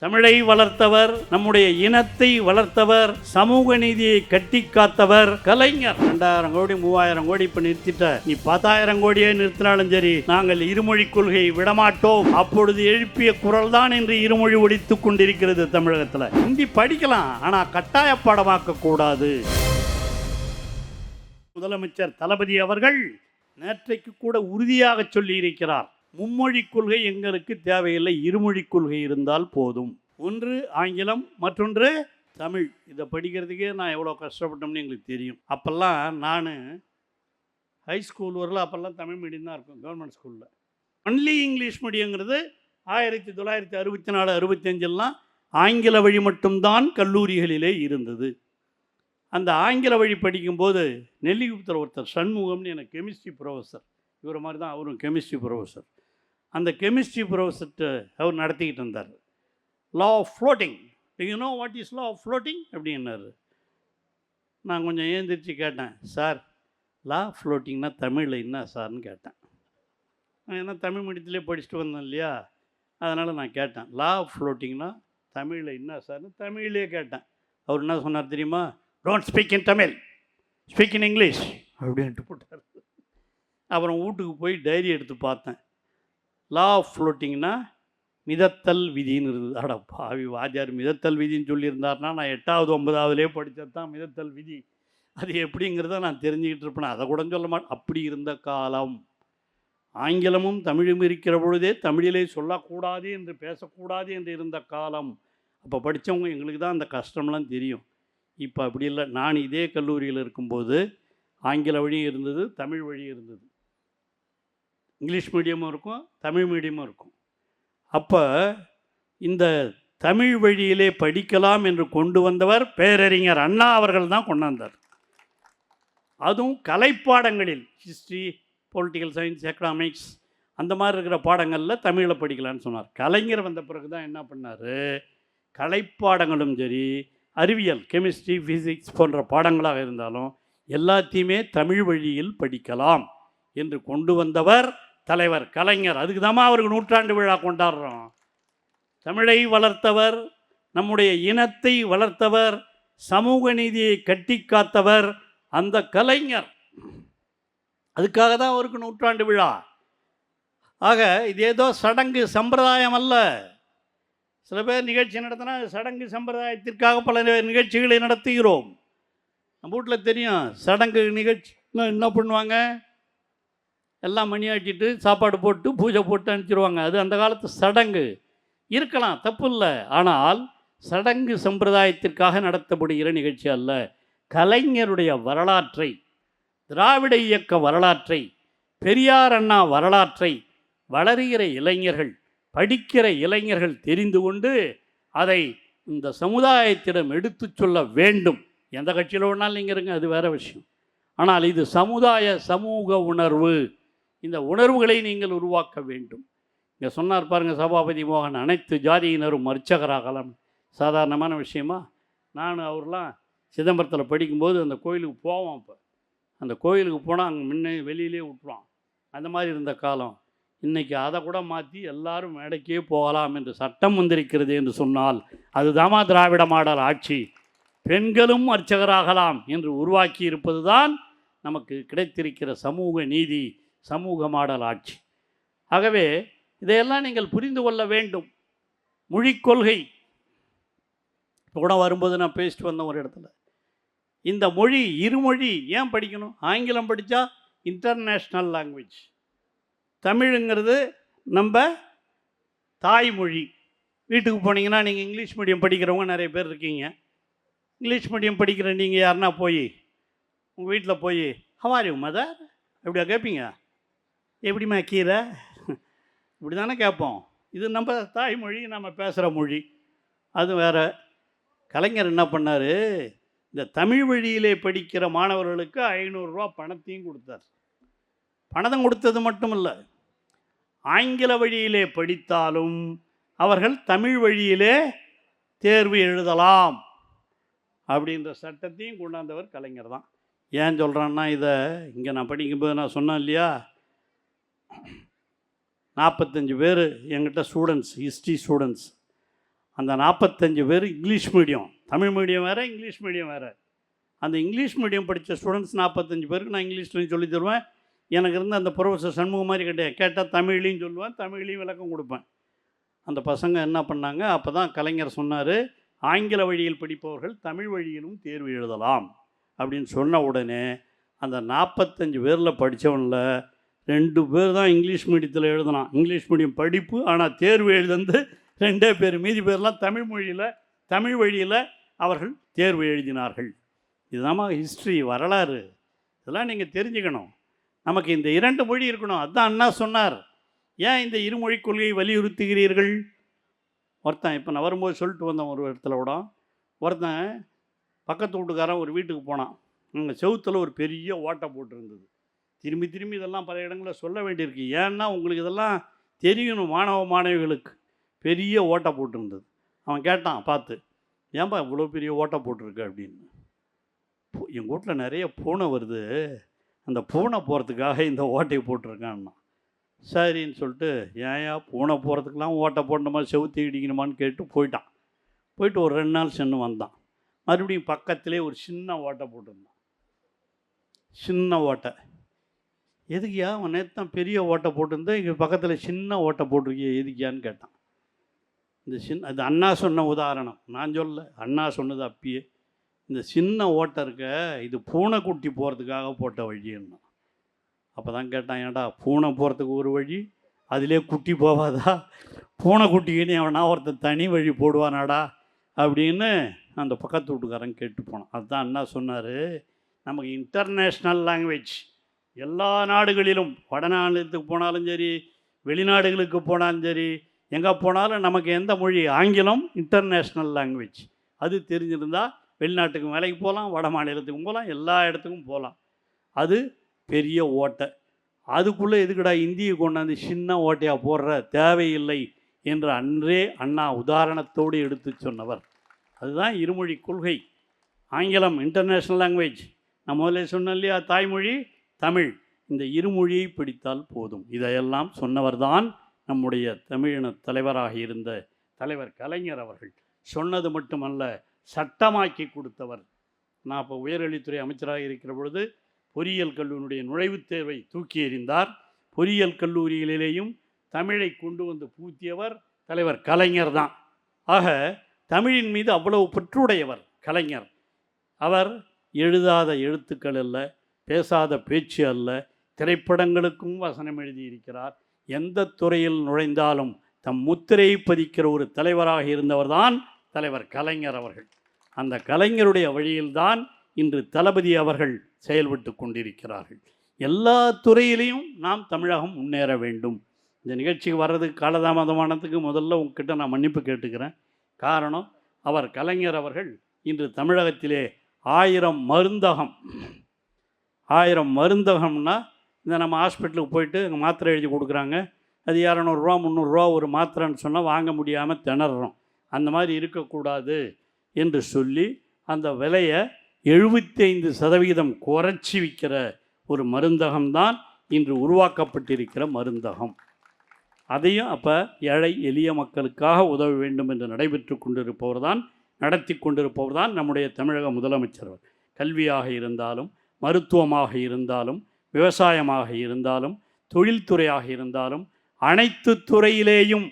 தமிழை வளர்த்தவர் நம்முடைய இனத்தை வளர்த்தவர் சமூக நீதியை கட்டி காத்தவர் கலைஞர். ரெண்டாயிரம் கோடி மூவாயிரம் கோடி இப்ப நிறுத்திட்ட. நீ பத்தாயிரம் கோடியே நிறுத்தினாலும் சரி நாங்கள் இருமொழி கொள்கையை விடமாட்டோம். அப்பொழுது எழுப்பிய குரல் தான் என்று இருமொழி ஒழித்துக் கொண்டிருக்கிறது தமிழகத்துல. ஹிந்தி படிக்கலாம் ஆனா கட்டாய பாடமாக்க கூடாது. முதலமைச்சர் தளபதி அவர்கள் நேற்றைக்கு கூட உறுதியாக சொல்லியிருக்கிறார். மும்மொழி கொள்கை எங்களுக்கு தேவையில்லை இருமொழி கொள்கை இருந்தால் போதும். ஒன்று ஆங்கிலம் மற்றொன்று தமிழ். இதை படிக்கிறதுக்கே நான் எவ்வளோ கஷ்டப்பட்டோம்னு எங்களுக்கு தெரியும். அப்போல்லாம் நான் ஹை ஸ்கூல் வரல அப்போல்லாம் தமிழ் மீடியம் தான் இருக்கும் கவர்மெண்ட் ஸ்கூலில் ஒன்லி இங்கிலீஷ் மீடியங்கிறது ஆயிரத்தி தொள்ளாயிரத்தி அறுபத்தி நாலு அறுபத்தஞ்செல்லாம் ஆங்கில வழி மட்டும்தான் கல்லூரிகளிலே இருந்தது. அந்த ஆங்கில வழி படிக்கும்போது நெல்லிகுப்தர் ஒருத்தர் சண்முகம்னு எனக்கு கெமிஸ்ட்ரி ப்ரொஃபஸர் இவரை மாதிரி தான் அவரும் கெமிஸ்ட்ரி ப்ரொஃபஸர் அந்த கெமிஸ்ட்ரி ப்ரொஃபஸர்கிட்ட அவர் நடத்திக்கிட்டு இருந்தார். Law of floating you know what is law of floating அப்படின்னாரு. நான் கொஞ்சம் ஏந்திரிச்சு கேட்டேன் சார் லா ஃப்ளோட்டிங்னா தமிழில் என்ன சார்னு கேட்டேன். ஏன்னா தமிழ் மீடியத்திலே படிச்சுட்டு வந்தேன் இல்லையா? அதனால் நான் கேட்டேன் லா ஆஃப் ஃப்ளோட்டிங்னா தமிழில் என்ன சார்னு தமிழ்லேயே கேட்டேன். அவர் என்ன சொன்னார் தெரியுமா? Don't speak in Tamil speak in English அப்படின்ட்டு. போட்டார். அப்புறம் வீட்டுக்கு போய் டைரி எடுத்து பார்த்தேன். லா ஆஃப் ஃப்ளோட்டிங்னா மிதத்தல் விதின்னு இருந்தது அட பாவி வாத்தியார் மிதத்தல் விதின்னு சொல்லியிருந்தார்னா நான் எட்டாவது ஒன்பதாவதுலேயே படித்தது தான் மிதத்தல் விதி. அது எப்படிங்கிறத நான் தெரிஞ்சுக்கிட்டு இருப்பேன். அதை கூட சொல்ல மாட்டேன். அப்படி இருந்த காலம். ஆங்கிலமும் தமிழும் இருக்கிற பொழுதே தமிழிலே சொல்லக்கூடாது என்று பேசக்கூடாது என்று இருந்த காலம். அப்போ படித்தவங்க எங்களுக்கு தான் அந்த கஷ்டம்லாம் தெரியும். இப்போ அப்படி இல்லை. நான் இதே கல்லூரியில் இருக்கும்போது ஆங்கில வழியும் இருந்தது தமிழ் வழியும் இருந்தது. இங்கிலீஷ் மீடியமும் இருக்கும் தமிழ் மீடியமும் இருக்கும். அப்போ இந்த தமிழ் வழியிலே படிக்கலாம் என்று கொண்டு வந்தவர் பேரறிஞர் அண்ணா அவர்கள் தான் கொண்டு வந்தார். அதுவும் கலைப்பாடங்களில் ஹிஸ்ட்ரி பொலிட்டிக்கல் சயின்ஸ் எக்கனாமிக்ஸ் அந்த மாதிரி இருக்கிற பாடங்களில் தமிழில் படிக்கலான்னு சொன்னார். கலைஞர் வந்த பிறகு தான் என்ன பண்ணார்? கலைப்பாடங்களும் சரி அறிவியல் கெமிஸ்ட்ரி ஃபிசிக்ஸ் போன்ற பாடங்களாக இருந்தாலும் எல்லாத்தையுமே தமிழ் வழியில் படிக்கலாம் என்று கொண்டு வந்தவர் தலைவர் கலைஞர் அதுக்கு தாம்மா அவருக்கு நூற்றாண்டு விழா கொண்டாடுறோம். தமிழை வளர்த்தவர் நம்முடைய இனத்தை வளர்த்தவர் சமூக நீதியை கட்டி காத்தவர் அந்த கலைஞர். அதுக்காக தான் அவருக்கு நூற்றாண்டு விழா. ஆக இது ஏதோ சடங்கு சம்பிரதாயம் அல்ல. சில பேர் நிகழ்ச்சி நடத்தினா சடங்கு சம்பிரதாயத்திற்காக பல நிகழ்ச்சிகளை நடத்துகிறோம். நம்ம வீட்டில் தெரியும் சடங்கு நிகழ்ச்சி என்ன பண்ணுவாங்க? எல்லாம் மணி சாப்பாடு போட்டு பூஜை போட்டு அனுப்பிச்சிருவாங்க. அது அந்த காலத்து சடங்கு. இருக்கலாம் தப்பு இல்லை ஆனால் சடங்கு சம்பிரதாயத்திற்காக நடத்தப்படுகிற நிகழ்ச்சி அல்ல. கலைஞருடைய வரலாற்றை திராவிட இயக்க வரலாற்றை பெரியார் அண்ணா வரலாற்றை வளருகிற இளைஞர்கள் படிக்கிற இளைஞர்கள் தெரிந்து கொண்டு அதை இந்த சமுதாயத்திடம் எடுத்துச் சொல்ல வேண்டும். எந்த கட்சியில் வேணாலும் நீங்கள் இருங்க அது வேற விஷயம். ஆனால் இது சமுதாய சமூக உணர்வு. இந்த உணர்வுகளை நீங்கள் உருவாக்க வேண்டும். இங்கே சொன்னார் பாருங்க சபாபதி மோகன் அனைத்து ஜாதியினரும் அர்ச்சகராகலாம். சாதாரணமான விஷயமா? நான் அவர்லாம் சிதம்பரத்தில் படிக்கும்போது அந்த கோயிலுக்கு போவோம் இப்போ அந்த கோயிலுக்கு போனால் அங்கே முன்னே வெளியிலே விட்டுருவான். அந்த மாதிரி இருந்த காலம். இன்றைக்கி அதை கூட மாற்றி எல்லாரும் மேடைக்கே போகலாம் என்று சட்டம் வந்திருக்கிறது என்று சொன்னால் அதுதாமா திராவிட மாடல் ஆட்சி. பெண்களும் அர்ச்சகராகலாம் என்று உருவாக்கி இருப்பது தான் நமக்கு கிடைத்திருக்கிற சமூக நீதி. சமூக மாடல் ஆட்சி. ஆகவே இதையெல்லாம் நீங்கள் புரிந்து கொள்ள வேண்டும். மொழிக் கொள்கை. இப்போ கூட வரும்போது நான் பேசிட்டு வந்தேன் ஒரு இடத்துல. இந்த மொழி இருமொழி ஏன் படிக்கணும்? ஆங்கிலம் படித்தா இன்டர்நேஷ்னல் லாங்குவேஜ் தமிழுங்கிறது நம்ம தாய்மொழி. வீட்டுக்கு போனீங்கன்னா நீங்கள் இங்கிலீஷ் மீடியம் படிக்கிறவங்க நிறைய பேர் இருக்கீங்க. இங்கிலீஷ் மீடியம் படிக்கிற நீங்கள் யாருன்னா போய் உங்கள் வீட்டில் போய் ஹவாரி மதர் எப்படியா கேட்பீங்க எப்படிம்மா கீரை? இப்படி தானே கேட்போம். இது நம்ம தாய்மொழி நம்ம பேசுகிற மொழி. அது வேற. கலைஞர் என்ன பண்ணார்? இந்த தமிழ் வழியிலே படிக்கிற மாணவர்களுக்கு ஐநூறுரூவா பணத்தையும் கொடுத்தார். பணம் கொடுத்தது மட்டும் இல்லை ஆங்கில வழியிலே படித்தாலும் அவர்கள் தமிழ் வழியிலே தேர்வு எழுதலாம் அப்படின்ற சட்டத்தையும் கொண்டாந்தவர் கலைஞர் தான். ஏன் சொல்கிறேன்னா இதை இங்கே நான் படிக்கும்போது நான் சொன்னேன் இல்லையா? நாற்பத்தஞ்சு பேர் எங்கிட்ட ஸ்டூடெண்ட்ஸ் ஹிஸ்ட்ரி ஸ்டூடெண்ட்ஸ் அந்த நாற்பத்தஞ்சு பேர் இங்கிலீஷ் மீடியம் தமிழ் மீடியம் வேறு இங்கிலீஷ் மீடியம் வேறு. அந்த இங்கிலீஷ் மீடியம் படித்த ஸ்டூடெண்ட்ஸ் நாற்பத்தஞ்சு பேருக்கு நான் இங்கிலீஷ்லையும் சொல்லி தருவேன். எனக்கு இருந்த அந்த ப்ரொஃபஸர் சண்முகம் மாதிரி கிடையாது கேட்டால் தமிழ்லையும் சொல்லுவேன் தமிழ்லையும் விளக்கம் கொடுப்பேன். அந்த பசங்க என்ன பண்ணாங்க அப்போ தான் கலைஞர் சொன்னார் ஆங்கில வழியில் படிப்பவர்கள் தமிழ் வழியிலும் தேர்வு எழுதலாம். அப்படின்னு சொன்ன உடனே அந்த நாற்பத்தஞ்சு பேரில் படித்தவனில் ரெண்டு பேர் தான் இங்கிலீஷ் மீடியத்தில் எழுதினான். இங்கிலீஷ் மீடியம் படிப்பு ஆனால் தேர்வு எழுதந்து ரெண்டே பேர் மீதி பேர்லாம் தமிழ் மொழியில் தமிழ் வழியில் அவர்கள் தேர்வு எழுதினார்கள். இதுதாம்மா ஹிஸ்ட்ரி வரலாறு. இதெல்லாம் நீங்கள் தெரிஞ்சுக்கணும். நமக்கு இந்த இரண்டு மொழி இருக்கணும். அதான் அண்ணா சொன்னார். ஏன் இந்த இருமொழி கொள்கையை வலியுறுத்துகிறீர்கள்? ஒருத்தன் இப்போ நான் வரும்போது சொல்லிட்டு வந்தேன் ஒரு இடத்துல கூட ஒருத்தன் பக்கத்து வீட்டுக்காரன் ஒரு வீட்டுக்கு போனான். அங்கே செவுத்தில் ஒரு பெரிய ஓட்டை போட்டிருந்தது. திரும்பி திரும்பி இதெல்லாம் பல இடங்களில் சொல்ல வேண்டியிருக்கு. ஏன்னா உங்களுக்கு இதெல்லாம் தெரியணும் மாணவ மாணவிகளுக்கு. பெரிய ஓட்டை போட்டிருந்தது. அவன் கேட்டான் பார்த்து ஏன்பா இவ்வளோ பெரிய ஓட்டை போட்டிருக்கு? அப்படின்னு. எங்கள் வீட்டில் நிறைய பூனை வருது. அந்த பூனை போகிறதுக்காக இந்த ஓட்டையை போட்டிருக்கான்னா. சரின்னு சொல்லிட்டு ஏன்யா பூனை போகிறதுக்கெலாம் ஓட்டை போடணுமா? செவுத்தி இடிக்கணுமான்னு கேட்டு போயிட்டான். போயிட்டு ஒரு ரெண்டு நாள் சென்று வந்தான். மறுபடியும் பக்கத்திலே ஒரு சின்ன ஓட்டை போட்டிருந்தான். சின்ன ஓட்டை. எதுக்கியா? அவன் நேற்று தான் பெரிய ஓட்டை போட்டிருந்தேன் இங்கே பக்கத்தில் சின்ன ஓட்டை போட்டிருக்கிய எதுக்கியான்னு கேட்டான். இந்த சின்ன அது அண்ணா சொன்ன உதாரணம். நான் சொல்ல அண்ணா சொன்னது அப்பயே. இந்த சின்ன ஓட்டை இருக்க இது பூனைக்குட்டி போகிறதுக்காக போட்ட வழின்னா அப்போ தான் கேட்டான் ஏன்டா பூனை போகிறதுக்கு ஒரு வழி? அதிலே குட்டி போவாதா? பூனைக்குட்டிக்குன்னு அவனா ஒருத்தன் தனி வழி போடுவானாடா? அப்படின்னு அந்த பக்கத்து வீட்டுக்காரன் கேட்டு போனான். அதுதான் அண்ணா சொன்னார் நமக்கு இன்டர்நேஷ்னல் லாங்குவேஜ் எல்லா நாடுகளிலும் வடநாடுகளுக்கு போனாலும் சரி வெளிநாடுகளுக்கு போனாலும் சரி எங்கே போனாலும் நமக்கு எந்த மொழி? ஆங்கிலம் இன்டர்நேஷ்னல் லாங்குவேஜ் அது தெரிஞ்சிருந்தால் வெளிநாட்டுக்கும் வேலைக்கு போகலாம் வட மாநிலத்துக்கும் போகலாம் எல்லா இடத்துக்கும் போகலாம். அது பெரிய ஓட்டை. அதுக்குள்ளே எதுக்குடா இந்தியை கொண்டாந்து சின்ன ஓட்டையாக போடுற? தேவையில்லை என்று அன்றே அண்ணா உதாரணத்தோடு எடுத்து சொன்னவர். அதுதான் இருமொழி கொள்கை. ஆங்கிலம் இன்டர்நேஷ்னல் லாங்குவேஜ் நான் முதல்ல சொன்னேன் இல்லையா தாய்மொழி தமிழ். இந்த இருமொழியை பிடித்தால் போதும். இதையெல்லாம் சொன்னவர்தான் நம்முடைய தமிழின தலைவராக இருந்த தலைவர் கலைஞர் அவர்கள். சொன்னது மட்டுமல்ல சட்டமாக்கி கொடுத்தவர். நான் இப்போ உயர்கல்வித்துறை அமைச்சராக இருக்கிற பொழுது பொறியியல் கல்லூரியினுடைய நுழைவுத் தேர்வை தூக்கி எறிந்தார். பொறியியல் கல்லூரிகளிலேயும் தமிழை கொண்டு வந்து பூத்தியவர் தலைவர் கலைஞர் தான். ஆக தமிழின் மீது அவ்வளவு பற்றுடையவர் கலைஞர். அவர் எழுதாத எழுத்துக்கள் இல்லை பேசாத பேச்சு அல்ல. திரைப்படங்களுக்கும் வசனம் எழுதியிருக்கிறார். எந்த துறையில் நுழைந்தாலும் தம் முத்திரையை பதிக்கிற ஒரு தலைவராக இருந்தவர்தான் தலைவர் கலைஞர் அவர்கள். அந்த கலைஞருடைய வழியில்தான் இன்று தளபதி அவர்கள் செயல்பட்டு கொண்டிருக்கிறார்கள். எல்லா துறையிலையும் நாம் தமிழகம் முன்னேற வேண்டும். இந்த நிகழ்ச்சிக்கு வர்றதுக்கு காலதாமதமானதுக்கு முதல்ல உங்ககிட்ட நான் மன்னிப்பு கேட்டுக்கிறேன். காரணம் அவர் கலைஞர் அவர்கள் இன்று தமிழகத்திலே ஆயிரம் மருந்தகம் ஆயிரம் மருந்தகம்னா இந்த நம்ம ஹாஸ்பிட்டலுக்கு போயிட்டு அங்கே மாத்திரை எழுதி கொடுக்குறாங்க. அது இரநூறுவா முந்நூறுரூவா ஒரு மாத்திரைன்னு சொன்னால் வாங்க முடியாமல் திணறோம் அந்த மாதிரி இருக்கக்கூடாது என்று சொல்லி அந்த விலையை எழுபத்தைந்து சதவீதம் குறைச்சி விற்கிற ஒரு மருந்தகம்தான் இன்று உருவாக்கப்பட்டிருக்கிற மருந்தகம். அதையும் அப்போ ஏழை எளிய மக்களுக்காக உதவ வேண்டும் என்று நடைபெற்று கொண்டிருப்பவர் தான் நடத்தி கொண்டிருப்பவர் தான் நம்முடைய தமிழக முதலமைச்சர் கல்வியாக இருந்தாலும் மருத்துவமாக இருந்தாலும் விவசாயமாக இருந்தாலும் தொழில்துறையாக இருந்தாலும் அனைத்து துறையிலேயும்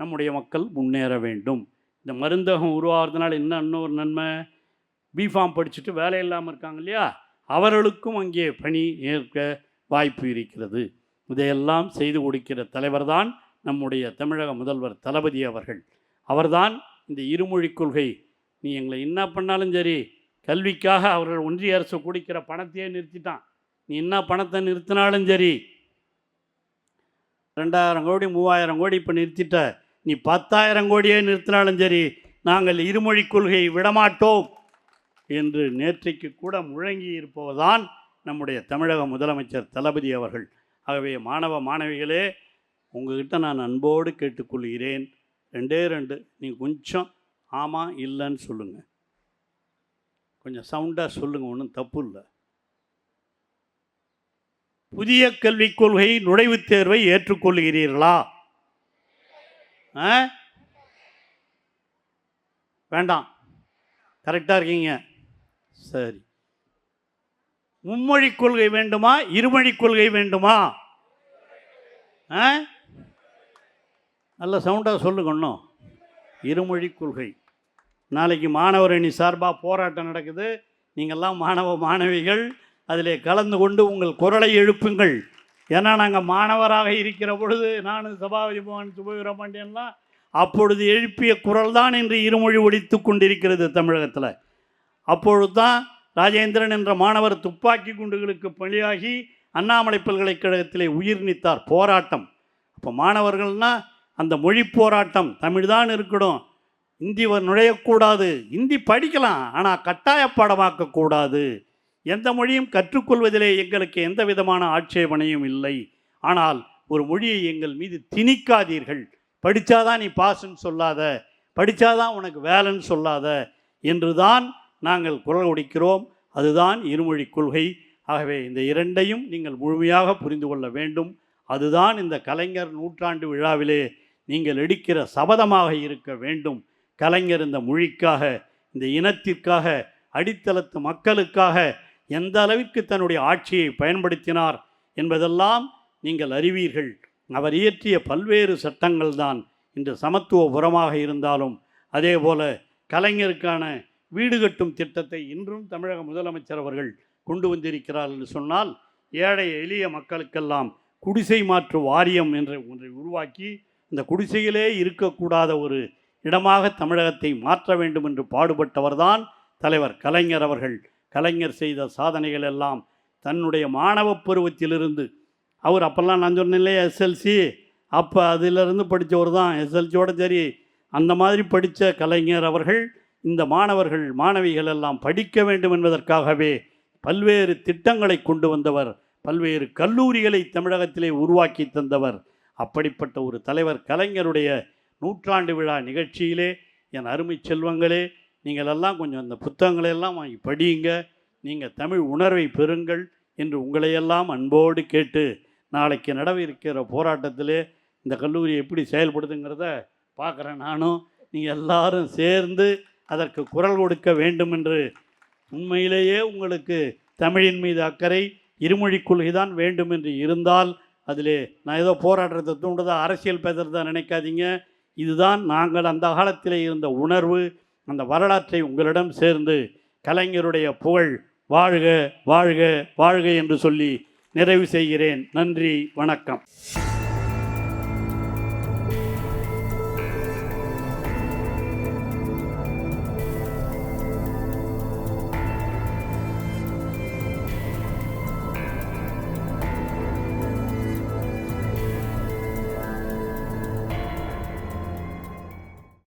நம்முடைய மக்கள் முன்னேற வேண்டும். இந்த மருந்தகம் உருவாகிறதுனால என்ன இன்னொரு நன்மை? பிஃபார்ம் படிச்சுட்டு வேலை இல்லாமல் இருக்காங்க இல்லையா? அவர்களுக்கும் அங்கே பணி ஏற்க வாய்ப்பு இருக்கிறது. இதையெல்லாம் செய்து கொடுக்கிற தலைவர் தான் நம்முடைய தமிழக முதல்வர் தளபதி அவர்கள். அவர்தான் இந்த இருமொழி கொள்கை. நீ எங்களை என்ன பண்ணாலும் சரி கல்விக்காக அவர்கள் ஒன்றிய அரசு கொடுக்கிற பணத்தையே நிறுத்திட்டான். நீ என்ன பணத்தை நிறுத்தினாலும் சரி. ரெண்டாயிரம் கோடி மூவாயிரம் கோடி இப்போ நிறுத்திட்ட. நீ பத்தாயிரம் கோடியே நிறுத்தினாலும் சரி நாங்கள் இருமொழி கொள்கையை விடமாட்டோம் என்று நேற்றைக்கு கூட முழங்கி இருப்பவர்தான் நம்முடைய தமிழக முதலமைச்சர் தளபதி அவர்கள். ஆகவே மாணவ மாணவிகளே உங்ககிட்ட நான் அன்போடு கேட்டுக்கொள்கிறேன். ரெண்டே ரெண்டு நீ கொஞ்சம் ஆமாம் இல்லைன்னு சொல்லுங்கள் கொஞ்சம் சவுண்டாக சொல்லுங்கள் ஒன்றும் தப்பு இல்லை. புதிய கல்விக் கொள்கை நுழைவுத் தேர்வை ஏற்றுக்கொள்கிறீர்களா? ஆ? வேண்டாம். கரெக்டாக இருக்கீங்க. சரி. மும்மொழி கொள்கை வேண்டுமா? இருமொழி கொள்கை வேண்டுமா? ஆ? நல்ல சவுண்டாக சொல்லுங்க இன்னும் இருமொழி கொள்கை. நாளைக்கு மாணவர் அணி சார்பாக போராட்டம் நடக்குது. நீங்கள்லாம் மாணவ மாணவிகள் அதிலே கலந்து கொண்டு உங்கள் குரலை எழுப்புங்கள். ஏன்னா நாங்கள் மாணவராக இருக்கிற பொழுது நான் சபாபதி மோகன் சுபவீரபாண்டியன்லாம் அப்பொழுது எழுப்பிய குரல் தான் இன்று இருமொழி ஒழித்து கொண்டிருக்கிறது தமிழகத்தில். அப்பொழுது தான் ராஜேந்திரன் என்ற மாணவர் துப்பாக்கி குண்டுகளுக்கு பலியாகி அண்ணாமலை பல்கலைக்கழகத்திலே உயிர் நீத்தார். போராட்டம். அப்போ மாணவர்கள்னால் அந்த மொழி போராட்டம் தமிழ் தான் இருக்கணும். இந்தி வ- நுழையக்கூடாது. இந்தி படிக்கலாம் ஆனால் கட்டாய பாடமாக்கக்கூடாது. எந்த மொழியும் கற்றுக்கொள்வதிலே எங்களுக்கு எந்த விதமான ஆட்சேபனையும் இல்லை. ஆனால் ஒரு மொழியை எங்கள் மீது திணிக்காதீர்கள். படித்தாதான் நீ பாஸ்ன்னு சொல்லாத. படித்தாதான் உனக்கு வேலைன்னு சொல்லாத. என்று தான் நாங்கள் குரல் ஒடிக்கிறோம். அதுதான் இருமொழி கொள்கை. ஆகவே இந்த இரண்டையும் நீங்கள் முழுமையாக புரிந்து கொள்ள வேண்டும். அதுதான் இந்த கலைஞர் நூற்றாண்டு விழாவிலே நீங்கள் எடுக்கிற சபதமாக இருக்க வேண்டும். கலைஞர் இந்த மொழிக்காக இந்த இனத்திற்காக அடித்தளத்து மக்களுக்காக எந்த அளவிற்கு தன்னுடைய ஆட்சியை பயன்படுத்தினார் என்பதெல்லாம் நீங்கள் அறிவீர்கள். அவர் இயற்றிய பல்வேறு சட்டங்கள் தான் இன்று சமத்துவ இருந்தாலும் அதே போல கலைஞருக்கான வீடு கட்டும் திட்டத்தை இன்றும் தமிழக முதலமைச்சர் அவர்கள் கொண்டு வந்திருக்கிறார் என்று சொன்னால் ஏழை எளிய மக்களுக்கெல்லாம் குடிசை மாற்று வாரியம் என்ற ஒன்றை உருவாக்கி இந்த குடிசையிலே இருக்கக்கூடாத ஒரு இடமாக தமிழகத்தை மாற்ற வேண்டும் என்று பாடுபட்டவர்தான் தலைவர் கலைஞர் அவர்கள். கலைஞர் செய்த சாதனைகள் எல்லாம் தன்னுடைய மாணவ பருவத்திலிருந்து. அவர் அப்போல்லாம் நான் சொன்னேன் இல்லையா எஸ்எல்சி. அப்போ அதிலிருந்து படித்தவர் தான். எஸ்எல்சியோட சரி அந்த மாதிரி படித்த கலைஞர் அவர்கள் இந்த மாணவர்கள் மாணவிகள் எல்லாம் படிக்க வேண்டும் என்பதற்காகவே பல்வேறு திட்டங்களை கொண்டு வந்தவர். பல்வேறு கல்லூரிகளை தமிழகத்திலே உருவாக்கி தந்தவர். அப்படிப்பட்ட ஒரு தலைவர் கலைஞருடைய நூற்றாண்டு விழா நிகழ்ச்சியிலே என் அருமை செல்வங்களே நீங்கள் எல்லாம் கொஞ்சம் அந்த புத்தகங்களை எல்லாம் வாங்கி படியுங்க. நீங்கள் தமிழ் உணர்வை பெறுங்கள் என்று உங்களையெல்லாம் அன்போடு கேட்டு நாளைக்கு நடவிருக்கிற போராட்டத்திலே இந்த கல்லூரி எப்படி செயல்படுதுங்கிறத பார்க்குறேன் நானும். நீங்கள் எல்லாரும் சேர்ந்து அதற்கு குரல் கொடுக்க வேண்டும் என்று உண்மையிலேயே உங்களுக்கு தமிழின் மீது அக்கறை இருமொழி கொள்கைதான் வேண்டும் என்று இருந்தால் அதிலே நான் ஏதோ போராட்டத்தை தூண்டுதா அரசியல் பேசுகிறதா நினைக்காதீங்க. இதுதான் நாங்கள் அந்த காலத்திலே இருந்த உணர்வு அந்த வரலாற்றை உங்களிடம் சேர்ந்து கலைஞருடைய புகழ் வாழ்க வாழ்க வாழ்க என்று சொல்லி நிறைவு செய்கிறேன். நன்றி வணக்கம்.